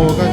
Бога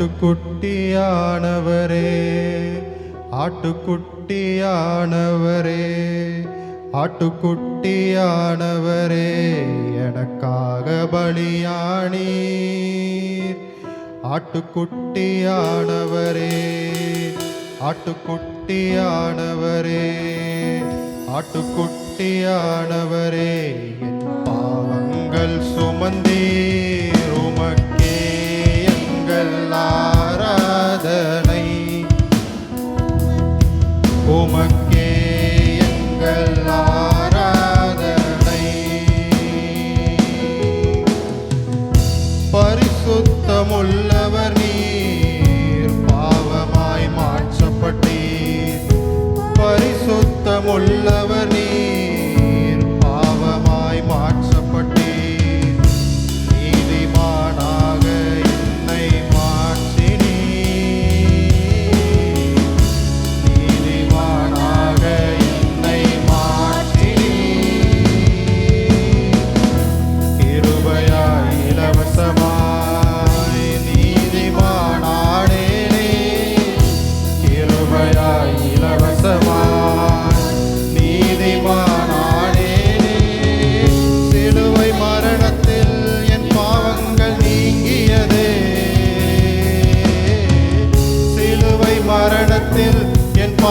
ஆட்டுக்குட்டியானவரே ஆட்டுக்குட்டியானவரே ஆட்டுக்குட்டியானவரே எனக்காக பலியாணி ஆட்டுக்குட்டியானவரே ஆட்டுக்குட்டியானவரே ஆட்டுக்குட்டியானவரே என் பாவங்கள் சுமந்தீர். எல்லாராதனை உமக்கு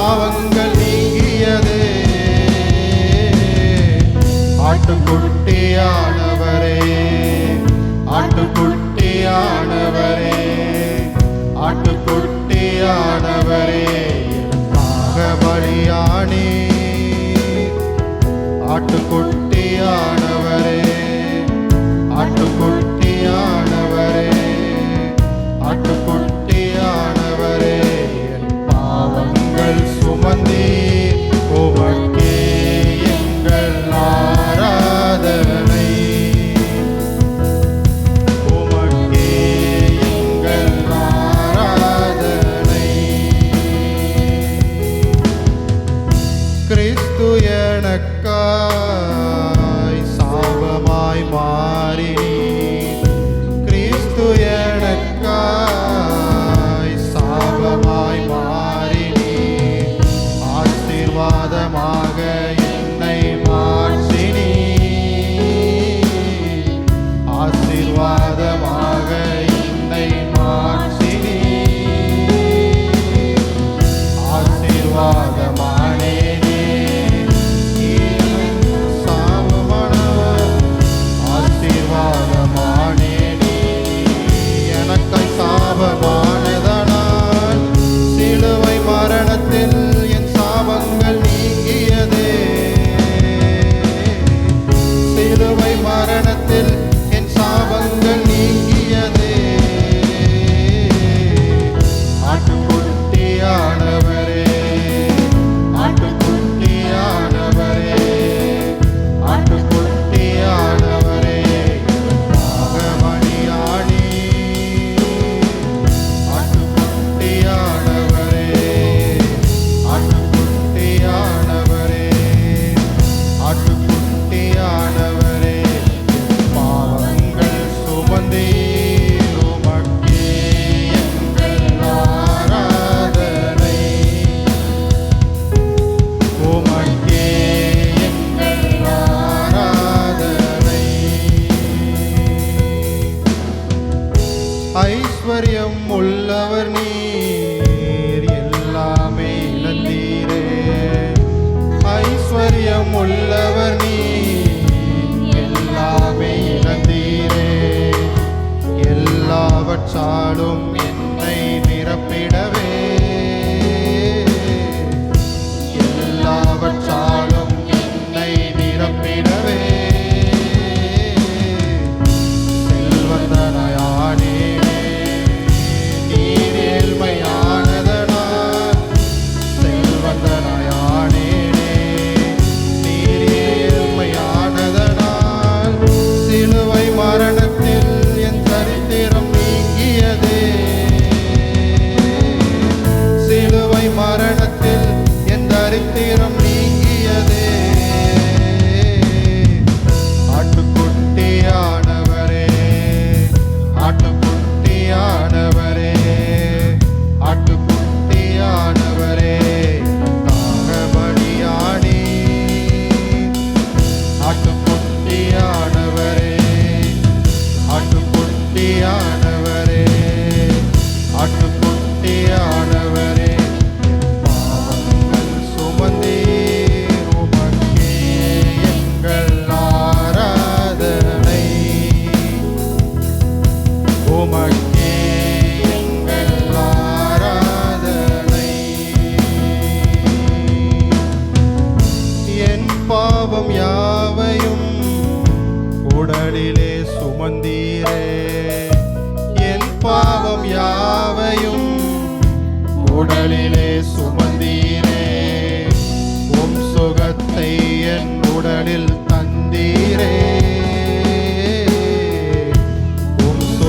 பாவங்கள் நீங்கியதே. ஆட்டுக்குட்டியானவரே ஆட்டுக்குட்டியானவரே ஆட்டுக்குட்டியானவரே பாக பலியானே ஆட்டுக்குட்டி சாலும்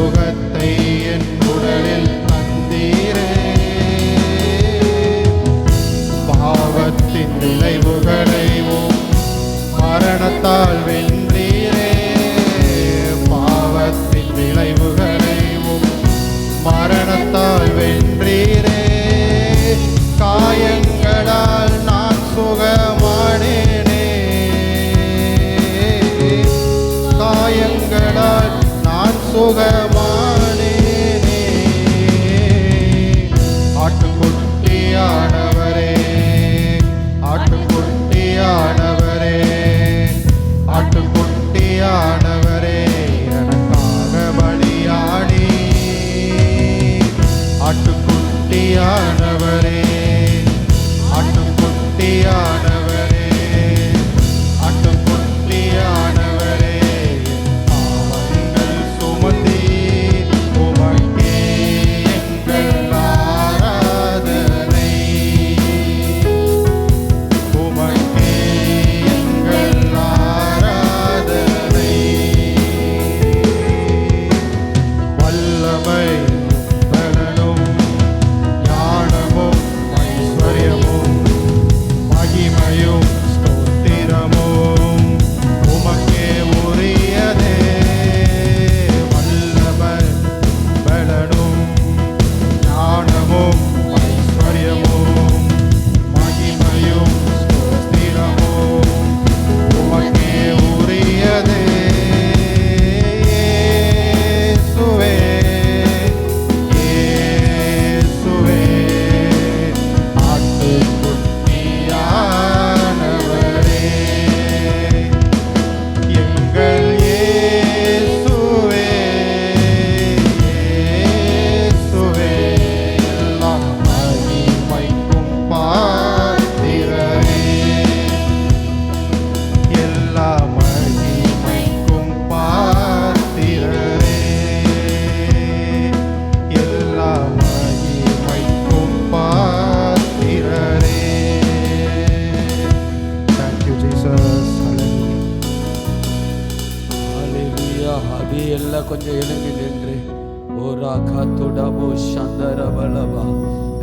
சுகத்தை என் உடலில் தந்தீரே பாவத்தின் விளைவுகளை மரணத்தால் வென்றீரே. பாவத்தின் விளைவு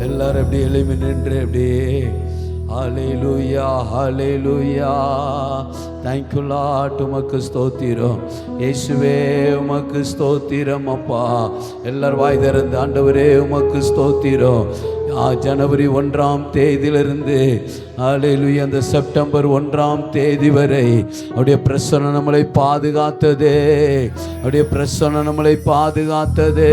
எல்லாரும் அப்படியே எளிமை நின்று அப்படியே ஹalleluya ஹalleluya thank you lord. உமக்கு ஸ்தோத்திரம். இயேசுவே உமக்கு ஸ்தோத்திரம் அப்பா. எல்லாரும் வாய் திறந்து ஆண்டவரே உமக்கு ஸ்தோத்திரம். ஜனவரி ஒன்றாம் தேதியிலிருந்து அலையிலு அந்த செப்டம்பர் ஒன்றாம் தேதி வரை அவருடைய பிரசனம் நம்மளை பாதுகாத்ததே. அவருடைய பிரசனம் நம்மளை பாதுகாத்ததே.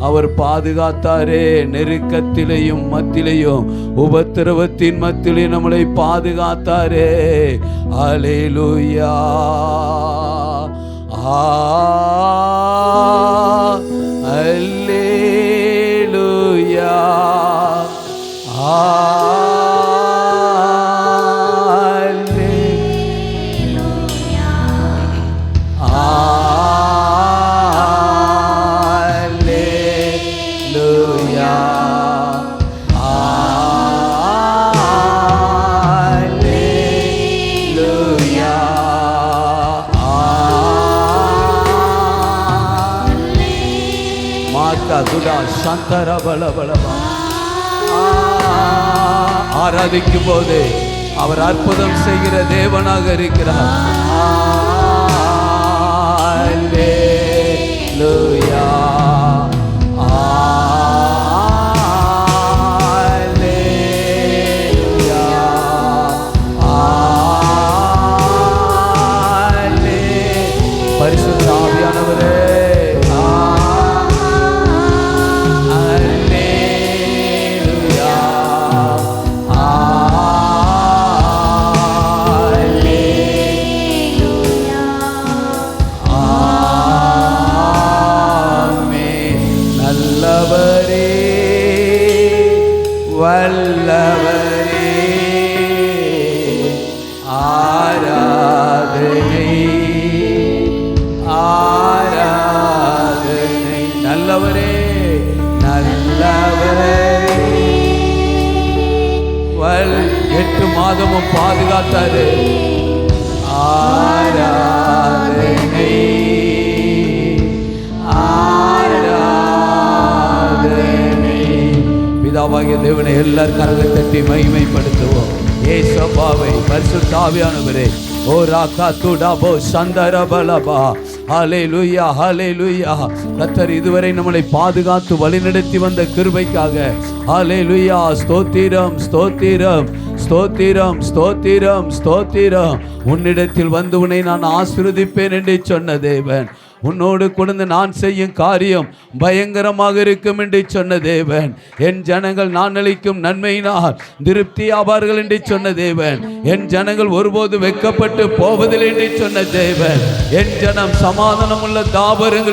அவர் பாதுகாத்தாரே நெருக்கத்திலையும் மத்திலையும் உபத்திரவத்தின் மத்திலையும் நம்மளை பாதுகாத்தாரே. அலையிலுயா ஆராதிக்கும் போது அவர் அற்புதம் செய்கிற தேவனாக இருக்கிறார். தேவனை எல்லார் கரங்களை தட்டி மகிமைப்படுத்துவோம். ஏசப்பாவை பரிசுத்தாவியானவரே ஓ ராக்கா துடாபோ சந்தர பலபா. ஹலே லுய்யா ஹலே லுய்யா கத்தர் இதுவரை நம்மளை பாதுகாத்து வழிநடத்தி வந்த கிருபைக்காக. ஹலே லுய்யா ஸ்தோத்திரம் ஸ்தோத்திரம் ஸ்தோத்திரம் ஸ்தோத்திரம் ஸ்தோத்திரம். உன்னிடத்தில் வந்து உன்னை நான் ஆசிர்வதிப்பேன் என்று சொன்ன தேவன். உன்னோடு கொடுந்து நான் செய்யும் காரியம் பயங்கரமாக இருக்கும் என்று சொன்ன தேவன். என் ஜனங்கள் நான் அளிக்கும் நன்மையினால் திருப்தி ஆவார்கள் என்று சொன்ன தேவன். என் ஜனங்கள் ஒருபோது வெட்கப்பட்டு போவதில்லை என்று சொன்ன தேவன். என் ஜனம் சமாதானம் உள்ள தாபரங்கள்